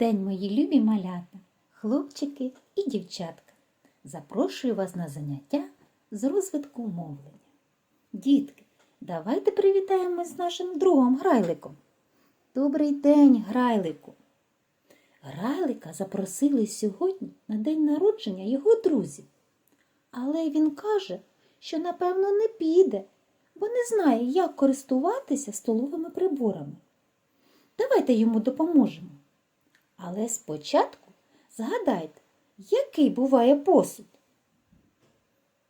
день, мої любі малята, хлопчики і дівчатка. Запрошую вас на заняття з розвитку мовлення. Дітки, давайте привітаємось з нашим другом Грайликом. Добрий день, Грайлику! Грайлика запросили сьогодні на день народження його друзів. Але він каже, що напевно не піде, бо не знає, як користуватися столовими приборами. Давайте йому допоможемо. Але спочатку згадайте, який буває посуд.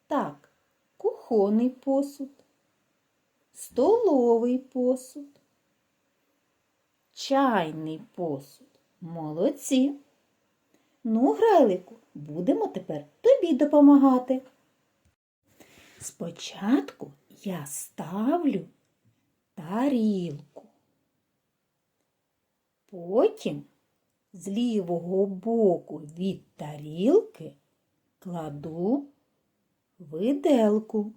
Так, кухонний посуд, столовий посуд, чайний посуд. Молодці. Ну, Грайлику, будемо тепер тобі допомагати. Спочатку я ставлю тарілку. Потім з лівого боку від тарілки кладу виделку,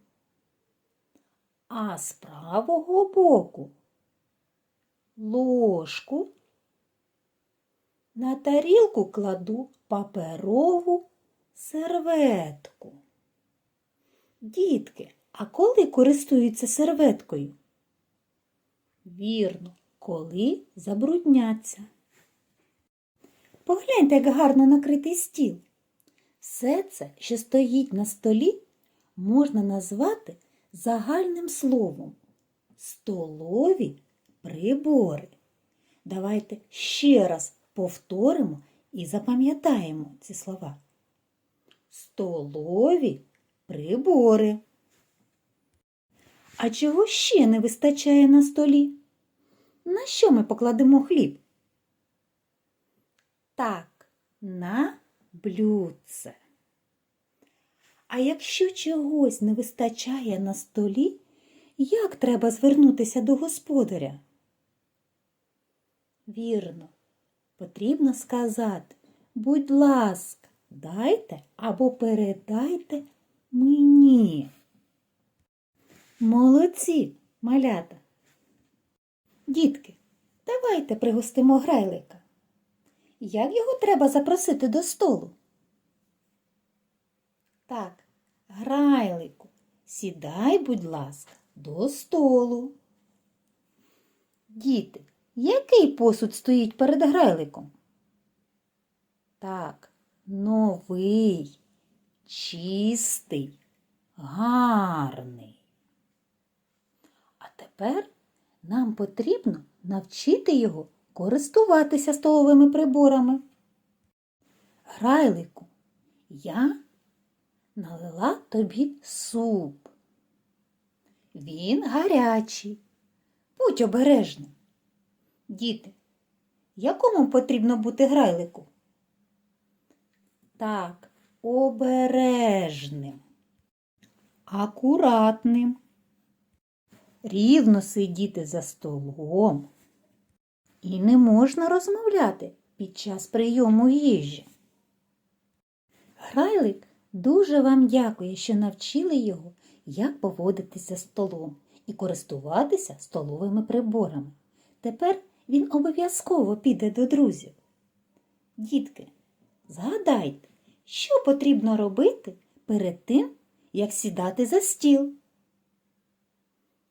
а з правого боку ложку. На тарілку кладу паперову серветку. Дітки, а коли користуються серветкою? Вірно, коли забрудняться. Погляньте, як гарно накритий стіл. Все це, що стоїть на столі, можна назвати загальним словом столові прибори. Давайте ще раз повторимо і запам'ятаємо ці слова. Столові прибори. А чого ще не вистачає на столі? На що ми покладемо хліб? Так, на блюдце. А якщо чогось не вистачає на столі, як треба звернутися до господаря? Вірно, потрібно сказати, будь ласка, дайте або передайте мені. Молодці, малята. Дітки, давайте пригостимо грайлика. Як його треба запросити до столу? Так, грайлику, сідай, будь ласка, до столу. Діти, який посуд стоїть перед грайликом? Так, новий, чистий, гарний. А тепер нам потрібно навчити його користуватися столовими приборами. Грайлику, я налила тобі суп. Він гарячий. Будь обережним. Діти, якому потрібно бути грайлику? Так, обережним, акуратним, рівно сидіти за столом. І не можна розмовляти під час прийому їжі. Грайлик дуже вам дякує, що навчили його, як поводитися столом і користуватися столовими приборами. Тепер він обов'язково піде до друзів. Дітки, згадайте, що потрібно робити перед тим, як сідати за стіл.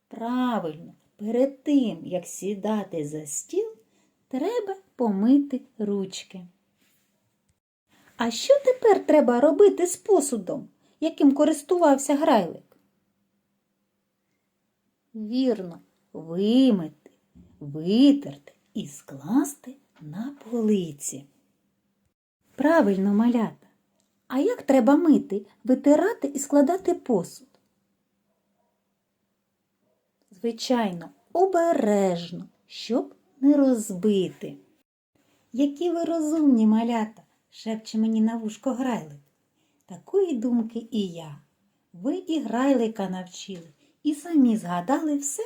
Правильно, перед тим, як сідати за стіл, треба помити ручки. А що тепер треба робити з посудом, яким користувався грайлик? Вірно, вимити, витерти і скласти на полиці. Правильно, малята. А як треба мити, витирати і складати посуд? Звичайно, обережно, щоб не розбити. Які ви розумні малята, шепче мені на вушко грайлик. Такої думки і я. Ви і грайлика навчили, і самі згадали все,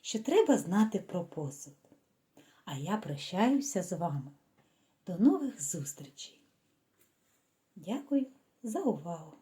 що треба знати про посуд. А я прощаюся з вами. До нових зустрічей. Дякую за увагу!